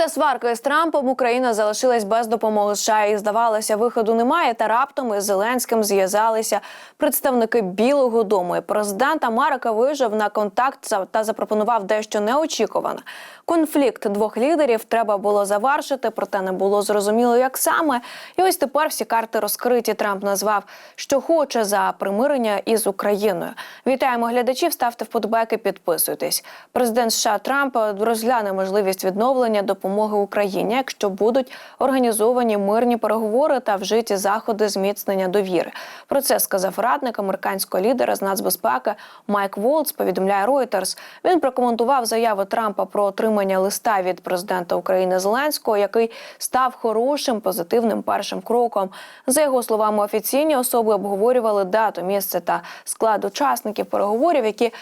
Після сварки з Трампом Україна залишилась без допомоги США і здавалося, виходу немає. Та раптом із Зеленським зв'язалися представники Білого Дому. І президент Америка вижив на контакт та запропонував дещо неочікуване. Конфлікт двох лідерів треба було завершити, проте не було зрозуміло, як саме. І ось тепер всі карти розкриті. Трамп назвав, що хоче за примирення із Україною. Вітаємо глядачів. Ставте вподобайки, підписуйтесь. Президент США Трамп розгляне можливість відновлення допомоги Україні, якщо будуть організовані мирні переговори та вжиті заходи зміцнення довіри. Про це сказав радник американського лідера з нацбезпеки Майк Волц. Повідомляє Reuters. Він прокоментував заяву Трампа про отримання листа від президента України Зеленського, який став хорошим позитивним першим кроком. За його словами, офіційні особи обговорювали дату, місце та склад учасників переговорів, які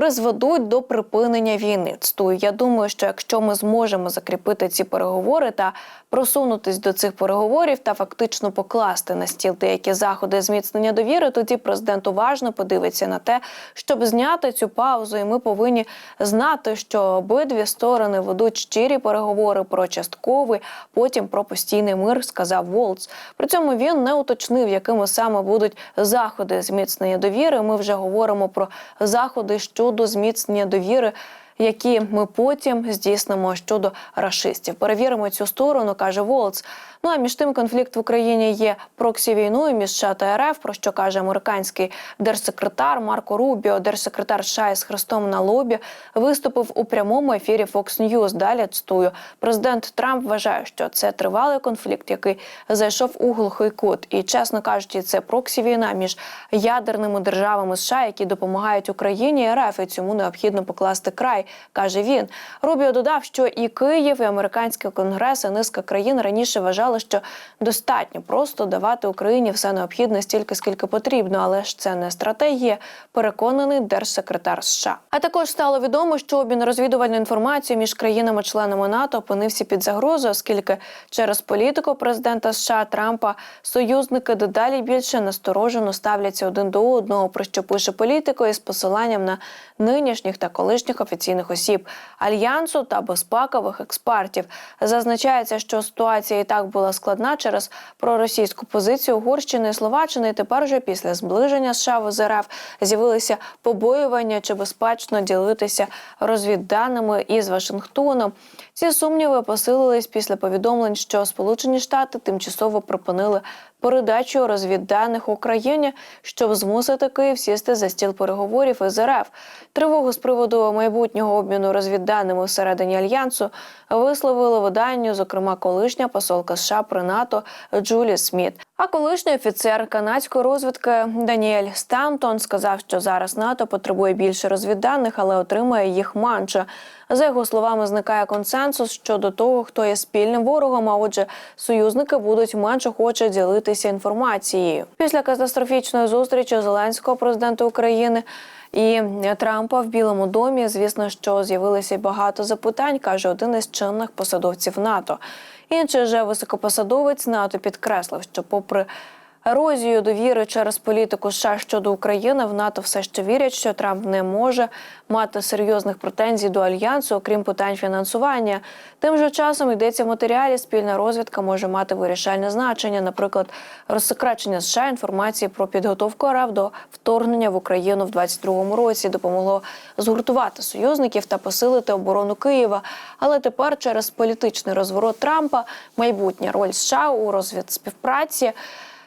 призведуть до припинення війни. Цитую, я думаю, що якщо ми зможемо закріпити ці переговори та просунутись до цих переговорів та фактично покласти на стіл деякі заходи зміцнення довіри, тоді президент уважно подивиться на те, щоб зняти цю паузу, і ми повинні знати, що обидві сторони ведуть щирі переговори про частковий, потім про постійний мир, сказав Волц. При цьому він не уточнив, якими саме будуть заходи зміцнення довіри. Ми вже говоримо про заходи щодо зміцнення довіри. Які ми потім здійснимо щодо рашистів, перевіримо цю сторону, каже Волц. Ну а між тим конфлікт в Україні є проксі війною між США та РФ, про що каже американський держсекретар Марко Рубіо, держсекретар США із хрестом на лобі, виступив у прямому ефірі Fox News. Далі цитую, президент Трамп вважає, що це тривалий конфлікт, який зайшов у глухий кут. І чесно кажучи, це проксі війна між ядерними державами США, які допомагають Україні і РФ. І цьому необхідно покласти край, каже він. Рубіо додав, що і Київ, і американський конгрес, і низка країн раніше вважали, що достатньо просто давати Україні все необхідне стільки, скільки потрібно, але ж це не стратегія. Переконаний держсекретар США. А також стало відомо, що обмін розвідувальною інформацією між країнами-членами НАТО опинився під загрозою, оскільки через політику президента США Трампа союзники дедалі більше насторожено ставляться один до одного, про що пише політико із посиланням на нинішніх та колишніх офіційних осіб альянсу та безпекових експертів. Зазначається, що ситуація і так була складна через проросійську позицію Угорщини і Словаччини. І тепер вже після зближення США з РФ з'явилися побоювання, чи безпечно ділитися розвідданими із Вашингтоном. Ці сумніви посилились після повідомлень, що Сполучені Штати тимчасово припинили передачу розвідданих Україні, щоб змусити Київ сісти за стіл переговорів із РФ. Тривогу з приводу майбутнього обміну розвідданими всередині альянсу висловили виданню, зокрема, колишня посолка США при НАТО Джулі Сміт. А колишній офіцер канадської розвідки Даніель Стантон сказав, що зараз НАТО потребує більше розвідданих, але отримує їх менше. За його словами, зникає консенсус щодо того, хто є спільним ворогом. А отже, союзники будуть менше хоче ділитися інформацією. Після катастрофічної зустрічі Зеленського президента України. І Трампа в Білому домі, звісно, що з'явилося багато запитань, каже один із чинних посадовців НАТО. Інший же високопосадовець НАТО підкреслив, що, попри ерозію довіри через політику США щодо України, в НАТО все ще вірять, що Трамп не може мати серйозних претензій до альянсу, окрім питань фінансування. Тим же часом йдеться в матеріалі. Спільна розвідка може мати вирішальне значення, наприклад, розсекречення США інформації про підготовку РФ до вторгнення в Україну в 22-му році допомогло згуртувати союзників та посилити оборону Києва. Але тепер через політичний розворот Трампа майбутня роль США у розвідспівпраці.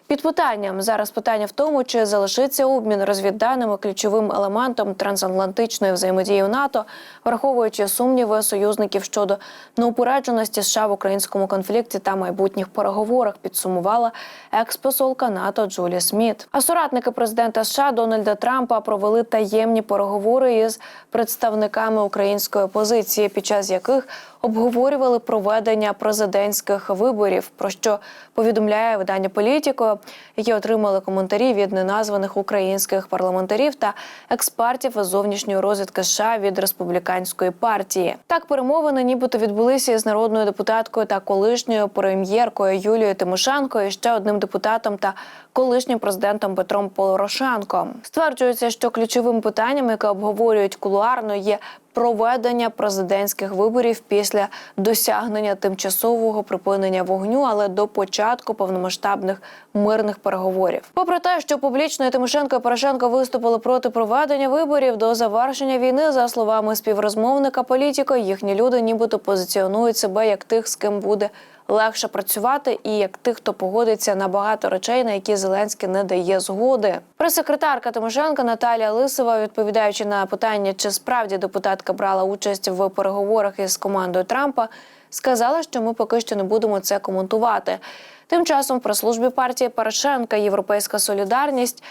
Під питанням зараз питання в тому, чи залишиться обмін розвідданими ключовим елементом трансатлантичної взаємодії НАТО, враховуючи сумніви союзників щодо неупередженості США в українському конфлікті та майбутніх переговорах, підсумувала експосолка НАТО Джулі Сміт. А соратники президента США Дональда Трампа провели таємні переговори із представниками української опозиції, під час яких обговорювали проведення президентських виборів, про що повідомляє видання Політіко, які отримали коментарі від неназваних українських парламентарів та експертів зовнішньої розвідки США від республіканської партії. Так перемовини, нібито відбулися із народною депутаткою та колишньою прем'єркою Юлією Тимошенко і ще одним депутатом та колишнім президентом Петром Порошенком. Стверджується, що ключовим питанням, яке обговорюють кулуарно, є проведення президентських виборів після досягнення тимчасового припинення вогню, але до початку повномасштабних мирних переговорів. Попри те, що публічно і Тимошенко і Порошенко виступили проти проведення виборів до завершення війни, за словами співрозмовника політика, їхні люди нібито позиціонують себе як тих, з ким буде легше працювати, і як тих, хто погодиться на багато речей, на які Зеленський не дає згоди. Прес-секретарка Тимошенка Наталія Лисова, відповідаючи на питання, чи справді депутатка брала участь в переговорах із командою Трампа, сказала, що ми поки що не будемо це коментувати. Тим часом в прес-службі партії Порошенка Європейська Солідарність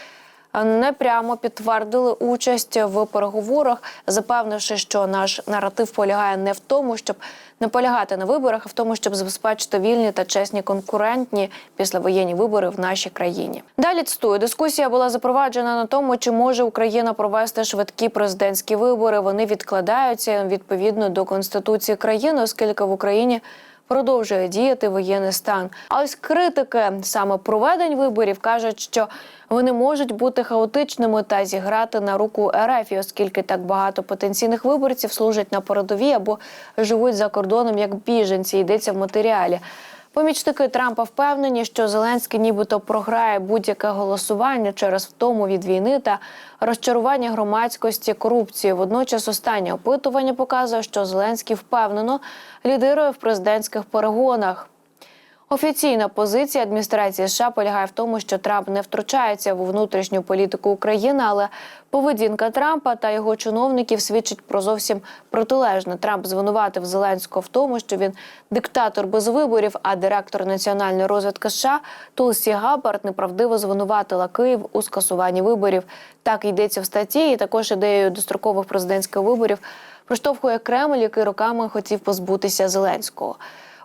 не прямо підтвердили участь в переговорах, запевнивши, що наш наратив полягає не в тому, щоб наполягати на виборах, а в тому, щоб забезпечити вільні та чесні конкурентні післявоєнні вибори в нашій країні. Далі цитую, дискусія була запроваджена на тому, чи може Україна провести швидкі президентські вибори. Вони відкладаються відповідно до конституції країни, оскільки в Україні продовжує діяти воєнний стан. А ось критики саме проведень виборів кажуть, що вони можуть бути хаотичними та зіграти на руку РФ, оскільки так багато потенційних виборців служать на передовій або живуть за кордоном як біженці. Йдеться в матеріалі. Помічники Трампа впевнені, що Зеленський нібито програє будь-яке голосування через втому від війни та розчарування громадськості корупції. Водночас останнє опитування показує, що Зеленський впевнено лідирує в президентських перегонах. Офіційна позиція адміністрації США полягає в тому, що Трамп не втручається в внутрішню політику України, але поведінка Трампа та його чиновників свідчить про зовсім протилежне. Трамп звинуватив Зеленського в тому, що він диктатор без виборів, а директор національної розвідки США Тулсі Габбард неправдиво звинуватила Київ у скасуванні виборів. Так йдеться в статті, і також ідеєю дострокових президентських виборів проштовхує Кремль, який роками хотів позбутися Зеленського.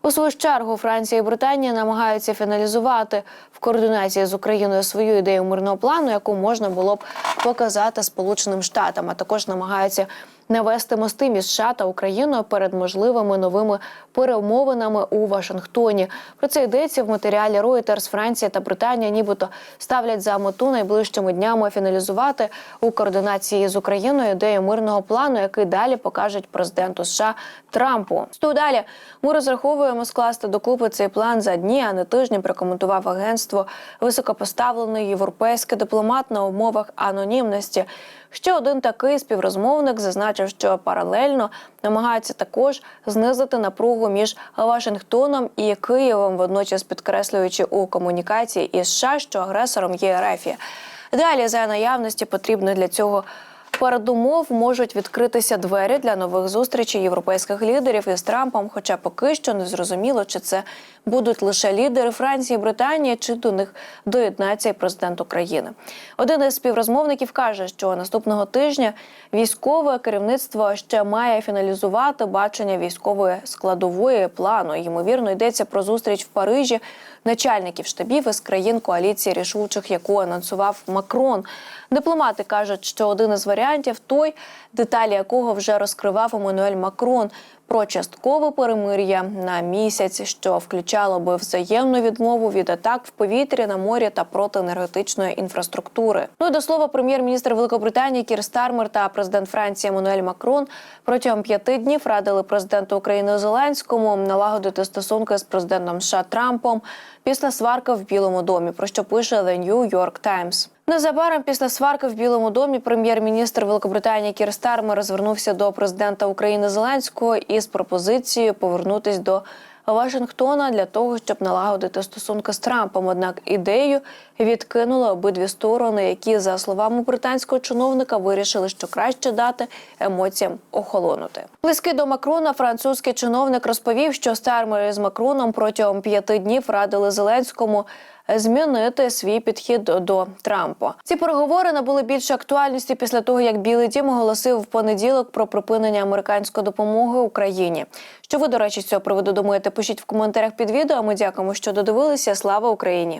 У свою чергу Франція і Британія намагаються фіналізувати в координації з Україною свою ідею мирного плану, яку можна було б показати Сполученим Штатам, а також намагаються навести мости між США та Україною перед можливими новими перемовинами у Вашингтоні. Про це йдеться в матеріалі Reuters. Франція та Британія, нібито ставлять за мету найближчими днями фіналізувати у координації з Україною ідею мирного плану, який далі покажуть президенту США Трампу. Сту далі ми розраховуємо скласти докупи цей план за дні, а не тижні. Прокоментував агентство високопоставлений європейський дипломат на умовах анонімності. Ще один такий співрозмовник зазначив, що паралельно намагаються також знизити напругу між Вашингтоном і Києвом, водночас підкреслюючи у комунікації із США, що агресором є Ерефія. Далі за наявності потрібно для цього. Передумов можуть відкритися двері для нових зустрічей європейських лідерів із Трампом. Хоча поки що не зрозуміло, чи це будуть лише лідери Франції, Британії, чи до них доєднається і президент України. Один із співрозмовників каже, що наступного тижня військове керівництво ще має фіналізувати бачення військової складової плану. Ймовірно, йдеться про зустріч в Парижі начальників штабів із країн коаліції рішучих, яку анонсував Макрон. Дипломати кажуть, що один із варіантів той, деталі якого вже розкривав Еммануель Макрон. Про часткове перемир'я на місяць, що включало би взаємну відмову від атак в повітрі на морі та проти енергетичної інфраструктури. Ну і до слова, прем'єр-міністр Великобританії Кір Стармер та президент Франції Еммануель Макрон протягом п'яти днів радили президенту України Зеленському налагодити стосунки з президентом США Трампом після сварки в Білому домі. Про що пише The New York Times. Незабаром після сварки в Білому домі прем'єр-міністр Великобританії Кір Стармер звернувся до президента України Зеленського із пропозицією повернутись до Вашингтона для того, щоб налагодити стосунки з Трампом. Однак ідею відкинули обидві сторони, які, за словами британського чиновника, вирішили, що краще дати емоціям охолонути. Близький до Макрона французький чиновник розповів, що Стармер із Макроном протягом п'яти днів радили Зеленському змінити свій підхід до Трампа. Ці переговори набули більше актуальності після того, як Білий Дім оголосив в понеділок про припинення американської допомоги Україні. Що ви, до речі, з цього приводу думаєте? Пишіть в коментарях під відео. Ми дякуємо, що додивилися. Слава Україні!